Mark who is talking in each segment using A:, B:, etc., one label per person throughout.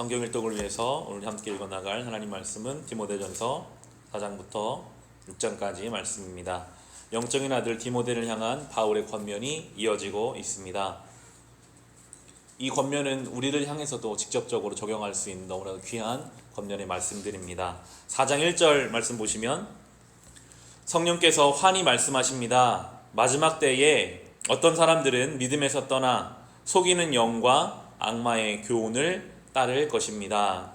A: 성경 일독을 위해서 오늘 함께 읽어 나갈 하나님 말씀은 디모데전서 4장부터 6장까지 말씀입니다. 영적인 아들 디모데를 향한 바울의 권면이 이어지고 있습니다. 이 권면은 우리를 향해서도 직접적으로 적용할 수 있는 너무나도 귀한 권면의 말씀들입니다. 4장 1절 말씀 보시면 성령께서 환히 말씀하십니다. 마지막 때에 어떤 사람들은 믿음에서 떠나 속이는 영과 악마의 교훈을 따를 것입니다.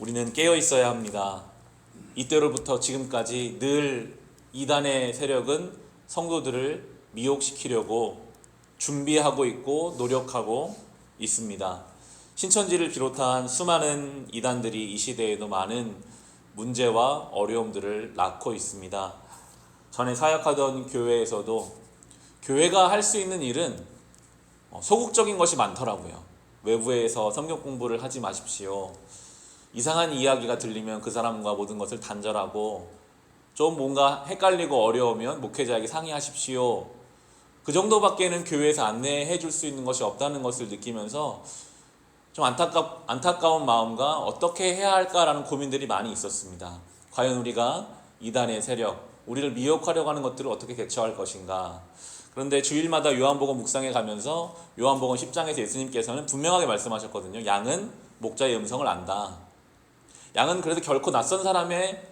A: 우리는 깨어 있어야 합니다. 이때로부터 지금까지 늘 이단의 세력은 성도들을 미혹시키려고 준비하고 있고 노력하고 있습니다. 신천지를 비롯한 수많은 이단들이 이 시대에도 많은 문제와 어려움들을 낳고 있습니다. 전에 사역하던 교회에서도 교회가 할 수 있는 일은 어, 소극적인 것이 많더라고요. 외부에서 성경 공부를 하지 마십시오. 이상한 이야기가 들리면 그 사람과 모든 것을 단절하고 좀 뭔가 헷갈리고 어려우면 목회자에게 상의하십시오. 그 정도밖에는 교회에서 안내해 줄 수 있는 것이 없다는 것을 느끼면서 좀 안타깝, 안타까운 마음과 어떻게 해야 할까라는 고민들이 많이 있었습니다. 과연 우리가 이단의 세력, 우리를 미혹하려고 하는 것들을 어떻게 대처할 것인가. 그런데 주일마다 요한복음 묵상에 가면서 요한복음 10장에서 예수님께서는 분명하게 말씀하셨거든요. 양은 목자의 음성을 안다. 양은 그래도 결코 낯선 사람의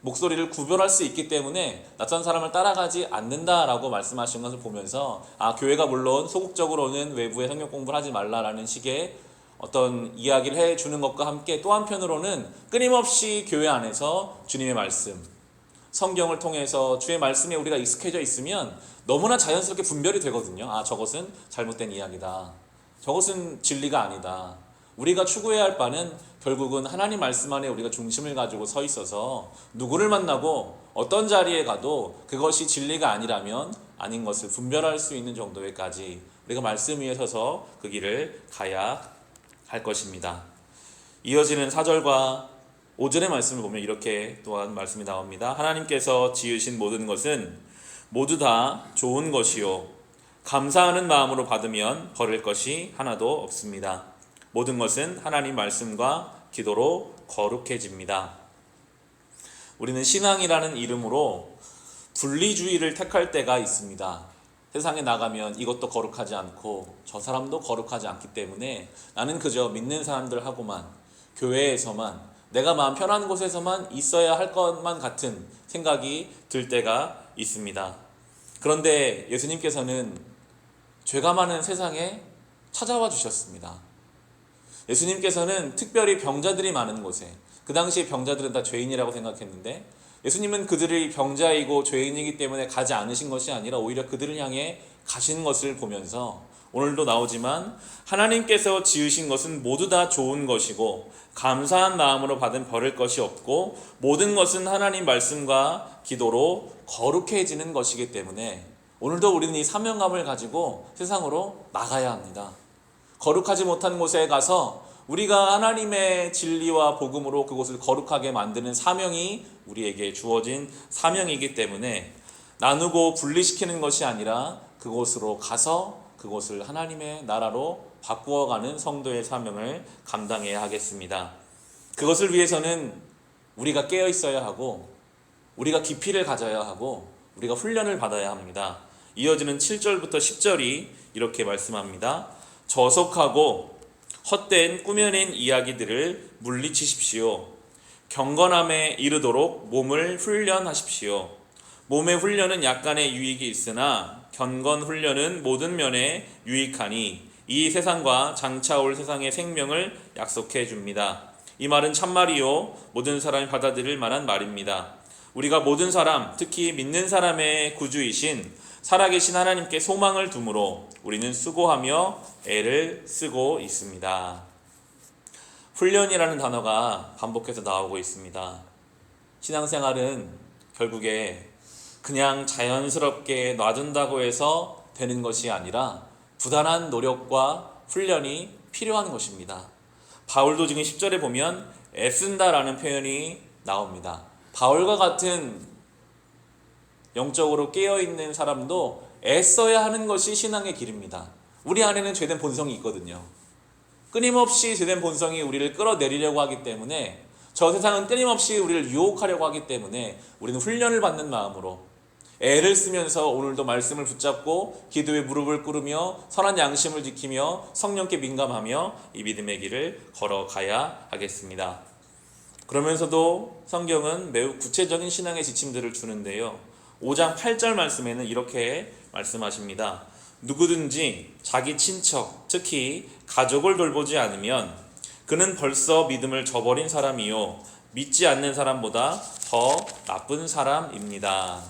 A: 목소리를 구별할 수 있기 때문에 낯선 사람을 따라가지 않는다라고 말씀하신 것을 보면서 아 교회가 물론 소극적으로는 외부의 성경 공부를 하지 말라라는 식의 어떤 이야기를 해 주는 것과 함께 또 한편으로는 끊임없이 교회 안에서 주님의 말씀 성경을 통해서 주의 말씀에 우리가 익숙해져 있으면 너무나 자연스럽게 분별이 되거든요. 아 저것은 잘못된 이야기다. 저것은 진리가 아니다. 우리가 추구해야 할 바는 결국은 하나님 말씀 안에 우리가 중심을 가지고 서 있어서 누구를 만나고 어떤 자리에 가도 그것이 진리가 아니라면 아닌 것을 분별할 수 있는 정도에까지 우리가 말씀 위에 서서 그 길을 가야 할 것입니다. 이어지는 4절과 5절의 말씀을 보면 이렇게 또한 말씀이 나옵니다. 하나님께서 지으신 모든 것은 모두 다 좋은 것이요. 감사하는 마음으로 받으면 버릴 것이 하나도 없습니다. 모든 것은 하나님 말씀과 기도로 거룩해집니다. 우리는 신앙이라는 이름으로 분리주의를 택할 때가 있습니다. 세상에 나가면 이것도 거룩하지 않고 저 사람도 거룩하지 않기 때문에 나는 그저 믿는 사람들하고만 교회에서만 내가 마음 편한 곳에서만 있어야 할 것만 같은 생각이 들 때가 있습니다. 그런데 예수님께서는 죄가 많은 세상에 찾아와 주셨습니다. 예수님께서는 특별히 병자들이 많은 곳에 그 당시에 병자들은 다 죄인이라고 생각했는데 예수님은 그들이 병자이고 죄인이기 때문에 가지 않으신 것이 아니라 오히려 그들을 향해 가신 것을 보면서 오늘도 나오지만 하나님께서 지으신 것은 모두 다 좋은 것이고 감사한 마음으로 받은 버릴 것이 없고 모든 것은 하나님 말씀과 기도로 거룩해지는 것이기 때문에 오늘도 우리는 이 사명감을 가지고 세상으로 나가야 합니다. 거룩하지 못한 곳에 가서 우리가 하나님의 진리와 복음으로 그곳을 거룩하게 만드는 사명이 우리에게 주어진 사명이기 때문에 나누고 분리시키는 것이 아니라 그곳으로 가서 그곳을 하나님의 나라로 바꾸어가는 성도의 사명을 감당해야 하겠습니다. 그것을 위해서는 우리가 깨어 있어야 하고 우리가 깊이를 가져야 하고 우리가 훈련을 받아야 합니다. 이어지는 7절부터 10절이 이렇게 말씀합니다. 저속하고 헛된 꾸며낸 이야기들을 물리치십시오. 경건함에 이르도록 몸을 훈련하십시오. 몸의 훈련은 약간의 유익이 있으나 견건 훈련은 모든 면에 유익하니 이 세상과 장차 올 세상의 생명을 약속해 줍니다. 이 말은 참말이요 모든 사람이 받아들일 만한 말입니다. 우리가 모든 사람, 특히 믿는 사람의 구주이신 살아계신 하나님께 소망을 두므로 우리는 수고하며 애를 쓰고 있습니다. 훈련이라는 단어가 반복해서 나오고 있습니다. 신앙생활은 결국에 그냥 자연스럽게 놔둔다고 해서 되는 것이 아니라 부단한 노력과 훈련이 필요한 것입니다. 바울도 지금 10절에 보면 애쓴다라는 표현이 나옵니다. 바울과 같은 영적으로 깨어있는 사람도 애써야 하는 것이 신앙의 길입니다. 우리 안에는 죄된 본성이 있거든요. 끊임없이 죄된 본성이 우리를 끌어내리려고 하기 때문에 저 세상은 끊임없이 우리를 유혹하려고 하기 때문에 우리는 훈련을 받는 마음으로 애를 쓰면서 오늘도 말씀을 붙잡고 기도에 무릎을 꿇으며 선한 양심을 지키며 성령께 민감하며 이 믿음의 길을 걸어가야 하겠습니다. 그러면서도 성경은 매우 구체적인 신앙의 지침들을 주는데요. 5장 8절 말씀에는 이렇게 말씀하십니다. 누구든지 자기 친척, 특히 가족을 돌보지 않으면 그는 벌써 믿음을 저버린 사람이요. 믿지 않는 사람보다 더 나쁜 사람입니다.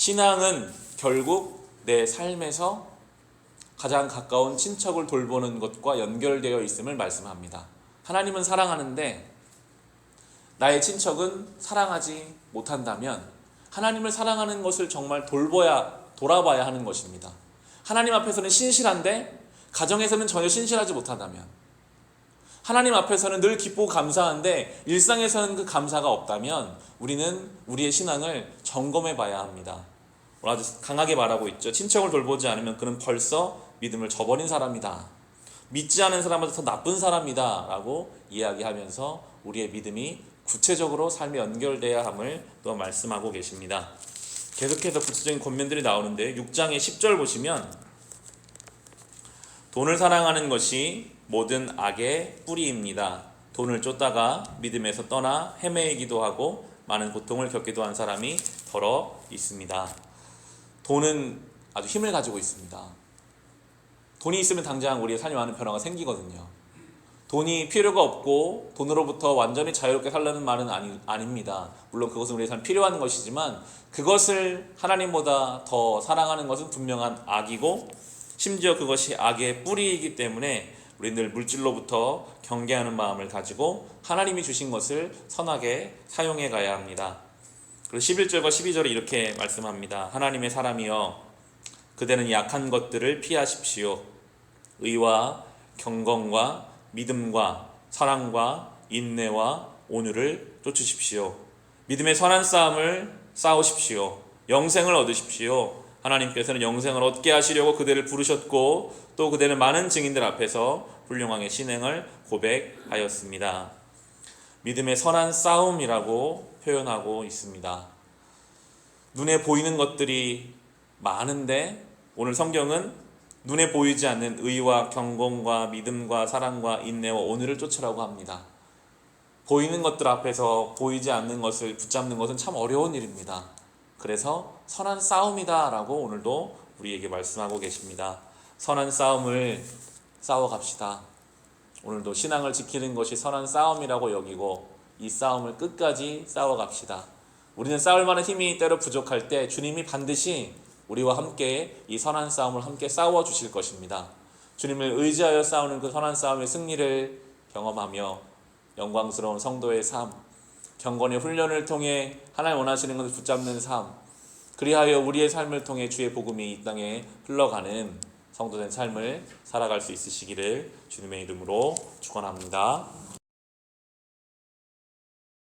A: 신앙은 결국 내 삶에서 가장 가까운 친척을 돌보는 것과 연결되어 있음을 말씀합니다. 하나님은 사랑하는데 나의 친척은 사랑하지 못한다면 하나님을 사랑하는 것을 정말 돌봐야 돌아봐야 하는 것입니다. 하나님 앞에서는 신실한데 가정에서는 전혀 신실하지 못한다면 하나님 앞에서는 늘 기쁘고 감사한데 일상에서는 그 감사가 없다면 우리는 우리의 신앙을 점검해 봐야 합니다. 아주 강하게 말하고 있죠. 친척을 돌보지 않으면 그는 벌써 믿음을 저버린 사람이다. 믿지 않은 사람보다 더 나쁜 사람이다. 라고 이야기하면서 우리의 믿음이 구체적으로 삶에 연결돼야 함을 또 말씀하고 계십니다. 계속해서 구체적인 권면들이 나오는데 6장의 10절 보시면 돈을 사랑하는 것이 모든 악의 뿌리입니다. 돈을 쫓다가 믿음에서 떠나 헤매이기도 하고 많은 고통을 겪기도 한 사람이 더러 있습니다. 돈은 아주 힘을 가지고 있습니다. 돈이 있으면 당장 우리의 삶에 많은 변화가 생기거든요. 돈이 필요가 없고 돈으로부터 완전히 자유롭게 살라는 말은 아니, 아닙니다. 물론 그것은 우리의 삶 필요한 것이지만 그것을 하나님보다 더 사랑하는 것은 분명한 악이고 심지어 그것이 악의 뿌리이기 때문에 우리는 늘 물질로부터 경계하는 마음을 가지고 하나님이 주신 것을 선하게 사용해 가야 합니다. 그리고 11절과 12절에 이렇게 말씀합니다. 하나님의 사람이여 그대는 약한 것들을 피하십시오. 의와 경건과 믿음과 사랑과 인내와 온유를 쫓으십시오. 믿음의 선한 싸움을 싸우십시오. 영생을 얻으십시오. 하나님께서는 영생을 얻게 하시려고 그대를 부르셨고 또 그대는 많은 증인들 앞에서 훌륭하게 신행을 고백하였습니다. 믿음의 선한 싸움이라고 표현하고 있습니다. 눈에 보이는 것들이 많은데 오늘 성경은 눈에 보이지 않는 의와 경건과 믿음과 사랑과 인내와 온유를 쫓으라고 합니다. 보이는 것들 앞에서 보이지 않는 것을 붙잡는 것은 참 어려운 일입니다. 그래서 선한 싸움이다라고 오늘도 우리에게 말씀하고 계십니다. 선한 싸움을 싸워 갑시다. 오늘도 신앙을 지키는 것이 선한 싸움이라고 여기고 이 싸움을 끝까지 싸워 갑시다. 우리는 싸울 만한 힘이 때로 부족할 때 주님이 반드시 우리와 함께 이 선한 싸움을 함께 싸워 주실 것입니다. 주님을 의지하여 싸우는 그 선한 싸움의 승리를 경험하며 영광스러운 성도의 삶, 경건의 훈련을 통해 하나님 원하시는 것을 붙잡는 삶, 그리하여 우리의 삶을 통해 주의 복음이 이 땅에 흘러가는 성도된 삶을 살아갈 수 있으시기를 주님의 이름으로 축원합니다.